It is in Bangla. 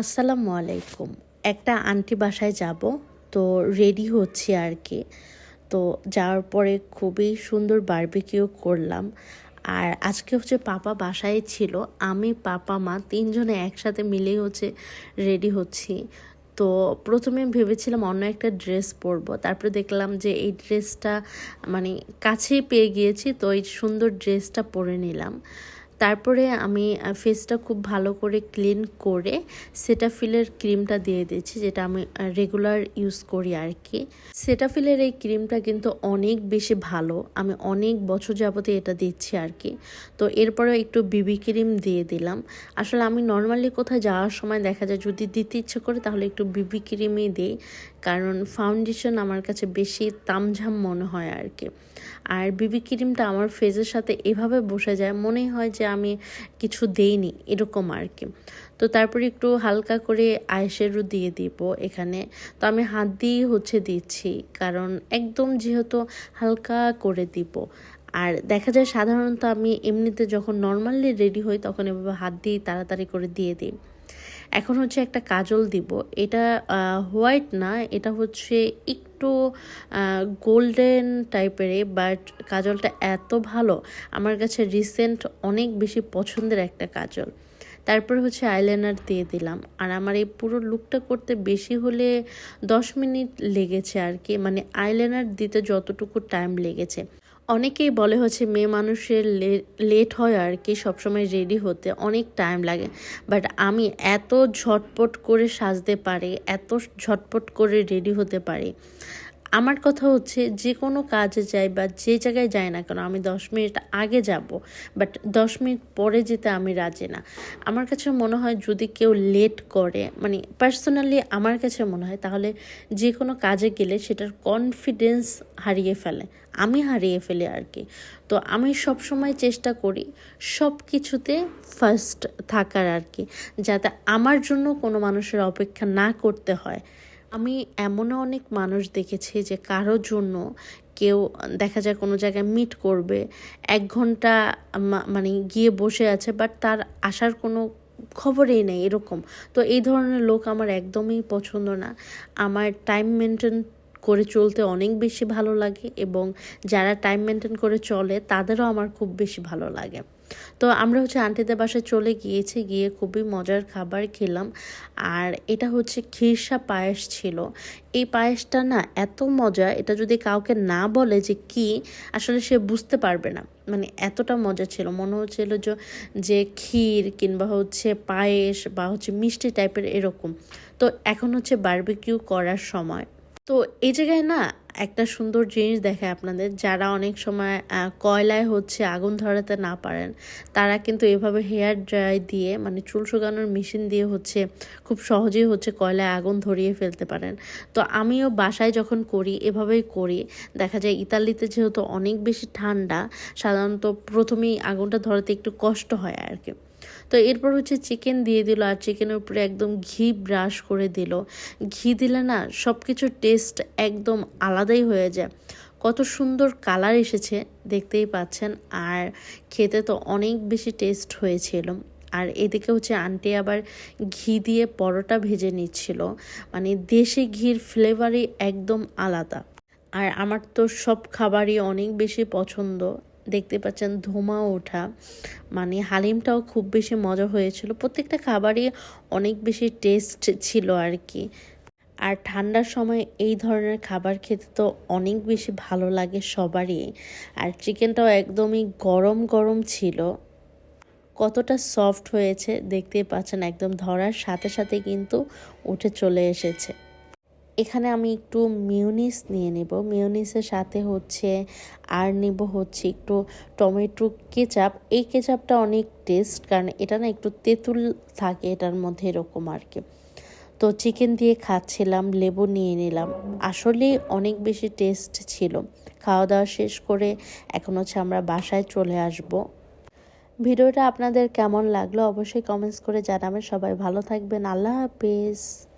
আসসালামু আলাইকুম। একটা আন্টি বাসায় যাব, তো রেডি হচ্ছি আর কি। তো যাওয়ার পরে খুবই সুন্দর বারবিকিউ করলাম। আর আজকে হচ্ছে পাপা বাসায় ছিল, আমি, পাপা, মা তিনজনে একসাথে মিলেই হচ্ছে রেডি হচ্ছি। তো প্রথমে ভেবেছিলাম অন্য একটা ড্রেস পরবো, তারপরে দেখলাম যে এই ড্রেসটা মানে কাছেই পেয়ে গিয়েছি, তো এই সুন্দর ড্রেসটা পরে নিলাম। তারপরে আমি ফেসটা খুব ভালো করে ক্লিন করে সেটাফিলের ক্রিমটা দিয়ে দিয়েছি, যেটা আমি রেগুলার ইউজ করি আর কি সেটাফিলের এই ক্রিমটা কিন্তু অনেক বেশি ভালো। আমি অনেক বছর যাবতে এটা দিচ্ছি আর কি তো এরপরে একটু বিবি ক্রিম দিয়ে দিলাম। আসলে আমি নর্মালি কোথাও যাওয়ার সময় দেখা যায়, যদি দিতে ইচ্ছে করে তাহলে একটু বিবি ক্রিমই দিই। কারণ ফাউন্ডেশন আমার কাছে বেশি তামঝাম মনে হয় আর কি আর বিবি ক্রিমটা আমার ফেজের সাথে এভাবে বসে যায় মনে হয় যে আমি কিছু দেইনি, এরকম আর কি তো তারপরে একটু হালকা করে আয়েশেরও দিয়ে দিব এখানে। তো আমি হাত দিয়েই হচ্ছে দিচ্ছি, কারণ একদম যেহেতু হালকা করে দিব। আর দেখা যায় সাধারণত আমি এমনিতে যখন নর্মালি রেডি হই, তখন এভাবে হাত দিয়ে তাড়াতাড়ি করে দিয়ে দিই। এখন হচ্ছে একটা কাজল দিব। এটা হোয়াইট না, এটা হচ্ছে একটু গোল্ডেন টাইপেরই বাট কাজলটা এত ভালো। আমার কাছে রিসেন্ট অনেক বেশি পছন্দের একটা কাজল। তারপর হচ্ছে আইলাইনার দিয়ে দিলাম। আর আমার এই পুরো লুকটা করতে বেশি হলে দশ মিনিট লেগেছে আর কি। মানে আইলাইনার দিতে যতটুকু টাইম লেগেছে। অনেকেই বলে হচ্ছে মেয়ে মানুষের লেট হয় আর কি, সবসময় রেডি হতে অনেক টাইম লাগে। বাট আমি এত ঝটপট করে সাজতে পারি, এত ঝটপট করে রেডি হতে পারি। আমার কথা হচ্ছে যে কোনো কাজে যাই বা যে জায়গায় যাই না কেন, আমি দশ মিনিট আগে যাব বাট দশ মিনিট পরে যেতে আমি রাজি না। আমার কাছে মনে হয় যদি কেউ লেট করে মানে পার্সোনালি আমার কাছে মনে হয়, তাহলে যে কোনো কাজে গেলে সেটার কনফিডেন্স হারিয়ে ফেলে। আমি হারিয়ে ফেলি আর কি। তো আমি সব সময় চেষ্টা করি সব কিছুতে ফার্স্ট থাকার আর কি, যাতে আমার জন্য কোনো মানুষের অপেক্ষা না করতে হয়। আমি এমনও অনেক মানুষ দেখেছি যে কারোর জন্য কেউ, দেখা যায় কোনো জায়গায় মিট করবে, এক ঘণ্টা মানে গিয়ে বসে আছে বাট তার আসার কোনো খবরই নেই এরকম। তো এই ধরনের লোক আমার একদমই পছন্দ না। আমার টাইম মেনটেন করে চলতে অনেক বেশি ভালো লাগে এবং যারা টাইম মেনটেন করে চলে, তাদেরও আমার খুব বেশি ভালো লাগে। তো আমরা হচ্ছে আন্টিদের বাসায় চলে গিয়েছি, গিয়ে খুবই মজার খাবার খেলাম। আর এটা হচ্ছে খিরসা পায়েস ছিল। এই পায়েসটা না এত মজা, এটা যদি কাউকে না বলে যে কি, আসলে সে বুঝতে পারবে না। মানে এতটা মজা ছিল। মনে হচ্ছিল যে ক্ষীর কিংবা হচ্ছে পায়েস বা হচ্ছে মিষ্টি টাইপের এরকম। তো এখন হচ্ছে বার্বিকিউ করার সময়। তো এই জায়গায় না একটা সুন্দর জিনিস দেখায় আপনাদের, যারা অনেক সময় কয়লায় হচ্ছে আগুন ধরাতে না পারেন, তারা কিন্তু এভাবে হেয়ার ড্রাই দিয়ে মানে চুল শুকানোর মেশিন দিয়ে হচ্ছে খুব সহজেই হচ্ছে কয়লায় আগুন ধরিয়ে ফেলতে পারেন। তো আমিও বাসায় যখন করি, এভাবেই করি। দেখা যায় ইতালিতে যেহেতু অনেক বেশি ঠান্ডা, সাধারণত প্রথমেই আগুনটা ধরাতে একটু কষ্ট হয় আর কি তো এরপর হচ্ছে চিকেন দিয়ে দিল আর চিকেনের উপরে একদম ঘি ব্রাশ করে দিল। ঘি দিলে না সব কিছুর টেস্ট একদম আলাদাই হয়ে যায়। কত সুন্দর কালার এসেছে দেখতেই পাচ্ছেন আর খেতে তো অনেক বেশি টেস্ট হয়েছিল। আর এদিকে হচ্ছে আন্টি আবার ঘি দিয়ে পরোটা ভেজে নিচ্ছিল। মানে দেশি ঘির ফ্লেভারই একদম আলাদা। আর আমার তো সব খাবারই অনেক বেশি পছন্দ। দেখতে পাচ্ছেন ধোঁয়া ওঠা। মানে হালিমটাও খুব বেশি মজা হয়েছিল। প্রত্যেকটা খাবারই অনেক বেশি টেস্ট ছিল আর কি আর ঠান্ডার সময় এই ধরনের খাবার খেতে তো অনেক বেশি ভালো লাগে সবারই। আর চিকেনটাও একদমই গরম গরম ছিল। কতটা সফট হয়েছে দেখতেই পাচ্ছেন। একদম ধরার সাথে সাথে কিন্তু উঠে চলে এসেছে। এখানে আমি একটু মিউনিস নিয়ে নেব। মিউনিসের সাথে হচ্ছে আর নেব হচ্ছে একটু টমেটো কেচাপ। এই কেচাপটা অনেক টেস্ট কারণ এটা না একটু তেঁতুল থাকে এটার মধ্যে এরকম আর কি। তো চিকেন দিয়ে খাচ্ছিলাম, লেবু নিয়ে নিলাম। আসলে অনেক বেশি টেস্ট ছিল। খাওয়া দাওয়া শেষ করে এখন হচ্ছে আমরা বাসায় চলে আসব। ভিডিওটা আপনাদের কেমন লাগল অবশ্যই কমেন্টস করে জানাবেন। সবাই ভালো থাকবেন। আল্লাহ হাফিজ।